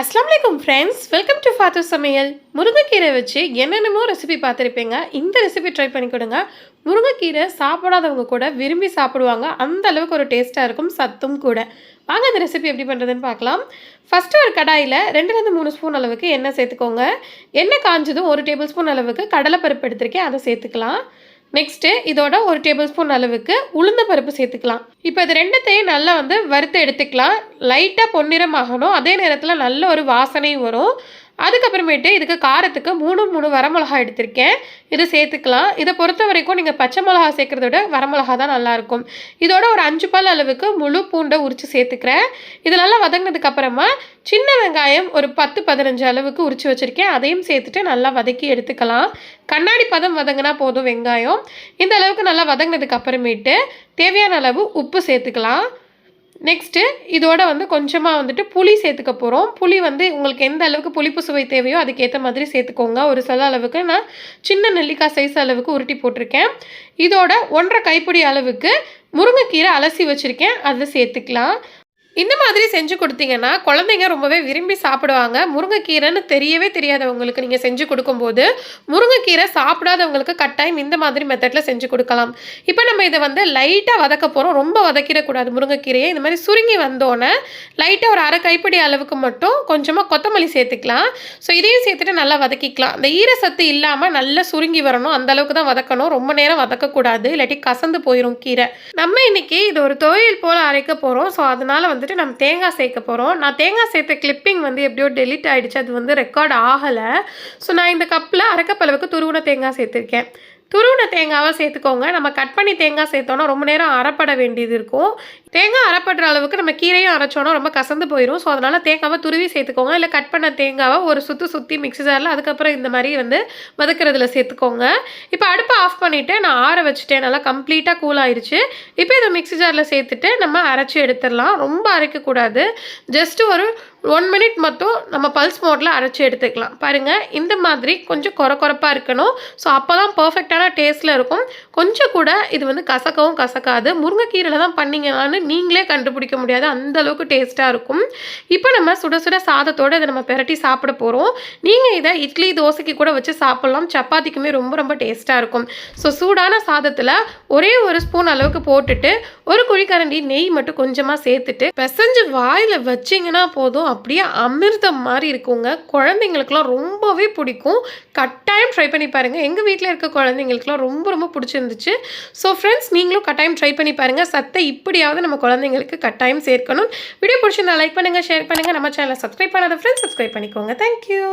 Friends welcome to ஃபாத்து சமையல் முருங்கைக்கீரை வச்சு என்னென்னமோ ரெசிபி பார்த்துருப்பீங்க. இந்த ரெசிபி ட்ரை பண்ணி கொடுங்க. முருங்கைக்கீரை சாப்பிடாதவங்க கூட விரும்பி சாப்பிடுவாங்க. அந்த அளவுக்கு ஒரு டேஸ்ட்டாக இருக்கும் சத்தும் கூட. வாங்க அந்த ரெசிபி எப்படி பண்ணுறதுன்னு பார்க்கலாம். ஃபஸ்ட்டு ஒரு கடாயில் ரெண்டுலேருந்து மூணு ஸ்பூன் அளவுக்கு எண்ணெய் சேர்த்துக்கோங்க. எண்ணெய் காஞ்சதும் ஒரு டேபிள் ஸ்பூன் அளவுக்கு கடலைப்பருப்பு எடுத்திருக்கேன். அதை சேர்த்துக்கலாம். நெக்ஸ்ட்டு இதோட ஒரு டேபிள் ஸ்பூன் அளவுக்கு உளுந்த பருப்பு சேர்த்துக்கலாம். இப்போ இது ரெண்டுத்தையும் நல்லா வந்து வறுத்து எடுத்துக்கலாம். லைட்டாக பொன்னிறம் ஆகணும் அதே நேரத்தில் நல்ல ஒரு வாசனையும் வரும். அதுக்கப்புறமேட்டு இதுக்கு காரத்துக்கு மூணு மூணு வரமிளகா எடுத்திருக்கேன். இது சேர்த்துக்கலாம். இதை பொறுத்த வரைக்கும் நீங்கள் பச்சை மிளகா சேர்க்குறத விட வரமிளகா தான் நல்லாயிருக்கும் இதோட ஒரு அஞ்சு பால் அளவுக்கு முழு பூண்டை உரித்து சேர்த்துக்கிறேன். இது நல்லா வதங்கினதுக்கப்புறமா சின்ன வெங்காயம் ஒரு பத்து பதினஞ்சு அளவுக்கு உரித்து வச்சுருக்கேன். அதையும் சேர்த்துட்டு நல்லா வதக்கி எடுத்துக்கலாம். கண்ணாடி பதம் வதங்கினா போதும் வெங்காயம். இந்த அளவுக்கு நல்லா வதங்கினதுக்கு அப்புறமேட்டு தேவையான அளவு உப்பு சேர்த்துக்கலாம். நெக்ஸ்ட்டு இதோட வந்து கொஞ்சமாக வந்துட்டு புளி சேர்த்துக்க போகிறோம் புளி வந்து உங்களுக்கு எந்த அளவுக்கு புளிப்பு சுவை தேவையோ அதுக்கேற்ற மாதிரி சேர்த்துக்கோங்க. ஒரு சில அளவுக்கு நான் சின்ன நெல்லிக்காய் சைஸ் அளவுக்கு உருட்டி போட்டிருக்கேன். இதோட ஒன்றரை கைப்பிடி அளவுக்கு முருங்கைக்கீரை அலசி வச்சுருக்கேன். அதை சேர்த்துக்கலாம். இந்த மாதிரி செஞ்சு கொடுத்தீங்கன்னா குழந்தைங்க ரொம்பவே விரும்பி சாப்பிடுவாங்க. முருங்கைக்கீரைன்னு தெரியவே தெரியாதவங்களுக்கு நீங்கள் செஞ்சு கொடுக்கும்போது முருங்கைக்கீரை சாப்பிடாதவங்களுக்கு கட்டாயம் இந்த மாதிரி மெத்தடில் செஞ்சு கொடுக்கலாம். இப்போ நம்ம இதை வந்து லைட்டாக வதக்க போகிறோம் ரொம்ப வதக்கிடக்கூடாது முருங்கைக்கீரையை. இந்த மாதிரி சுருங்கி வந்தோன்னே லைட்டாக ஒரு அரை கைப்பிடி அளவுக்கு மட்டும் கொஞ்சமாக கொத்தமல்லி சேர்த்துக்கலாம். ஸோ இதையும் சேர்த்துட்டு நல்லா வதக்கிக்கலாம். அந்த ஈரசத்து இல்லாமல் நல்லா சுருங்கி வரணும். அந்த அளவுக்கு தான் வதக்கணும். ரொம்ப நேரம் வதக்கக்கூடாது. இல்லாட்டி கசந்து போயிடும் கீரை. நம்ம இன்னைக்கு இது ஒரு துவையல் போல் அரைக்க போகிறோம் ஸோ அதனால் வந்து வந்துட்டு நம்ம தேங்காய் சேர்க்க போகிறோம் நான் தேங்காய் சேர்த்த கிளிப்பிங் வந்து எப்படியோ டெலிட் ஆகிடுச்சு அது வந்து ரெக்கார்ட் ஆகலை. ஸோ நான் இந்த கப்பில் அரைக்கப்பளவுக்கு துருவன தேங்காய் சேர்த்துருக்கேன். துருவின தேங்காவை சேர்த்துக்கோங்க. நம்ம கட் பண்ணி தேங்காய் சேர்த்தோன்னா ரொம்ப நேரம் அறப்பட வேண்டியது இருக்கும். தேங்காய் அறப்படுற அளவுக்கு நம்ம கீரையும் அரைச்சோன்னா ரொம்ப கசந்து போயிடும் ஸோ அதனால் தேங்காவை துருவி சேர்த்துக்கோங்க. இல்லை கட் பண்ண தேங்காவை ஒரு சுற்றி சுற்றி மிக்ஸி ஜாரில் அதுக்கப்புறம் இந்த மாதிரி வந்து வதக்கிறதுல சேர்த்துக்கோங்க. இப்போ அடுப்பை ஆஃப் பண்ணிவிட்டு நான் ஆற வச்சுட்டேன். நல்லா கம்ப்ளீட்டாக கூல் ஆயிடுச்சு இப்போ இதை மிக்ஸி ஜாரில் சேர்த்துட்டு நம்ம அரைச்சி எடுத்துடலாம். ரொம்ப அரைக்கக்கூடாது. ஜஸ்ட் ஒரு ஒன் மினிட் மட்டும் நம்ம பல்ஸ் மோட்டில் அரைச்சி எடுத்துக்கலாம். பாருங்கள் இந்த மாதிரி கொஞ்சம் குறை குறைப்பாக இருக்கணும். ஸோ அப்போ தான் பர்ஃபெக்டான டேஸ்ட்டில் இருக்கும். கொஞ்சம் கூட இது வந்து கசக்கவும் கசக்காது. முருங்கைக்கீரையில் தான் பண்ணிங்கனான்னு நீங்களே கண்டுபிடிக்க முடியாது. அந்த அளவுக்கு டேஸ்ட்டாக இருக்கும். இப்போ நம்ம சுட சுட சாதத்தோடு இதை நம்ம பெரட்டி சாப்பிட போகிறோம் நீங்கள் இதை இட்லி தோசைக்கு கூட வச்சு சாப்பிட்லாம். சப்பாத்திக்குமே ரொம்ப ரொம்ப டேஸ்ட்டாக இருக்கும். ஸோ சூடான சாதத்தில் ஒரே ஒரு ஸ்பூன் அளவுக்கு போட்டுட்டு ஒரு குழிக்கரண்டி நெய் மட்டும் கொஞ்சமாக சேர்த்துட்டு பிசைஞ்சு வாயில் வச்சிங்கன்னா போதும். அப்படியே அமிர்தம் மாதிரி இருக்குங்க. குழந்தைங்களுக்குலாம் ரொம்பவே பிடிக்கும். கட்டாயம் ட்ரை பண்ணி பாருங்கள் எங்கள் வீட்டில் இருக்க குழந்தைங்களுக்குலாம் ரொம்ப ரொம்ப பிடிச்சிருந்துச்சு. ஸோ ஃப்ரெண்ட்ஸ் நீங்களும் கட்டாயம் ட்ரை பண்ணி பாருங்கள் சத்தை இப்படியாவது நம்ம குழந்தைங்களுக்கு கட்டாயம் சேர்க்கணும். வீடியோ பிடிச்சிருந்தா லைக் பண்ணுங்கள் ஷேர் பண்ணுங்கள் நம்ம சேனலை சப்ஸ்கிரைப் பண்ணாத ஃப்ரெண்ட்ஸ் சப்ஸ்கிரைப் பண்ணிக்கோங்க. தேங்க்யூ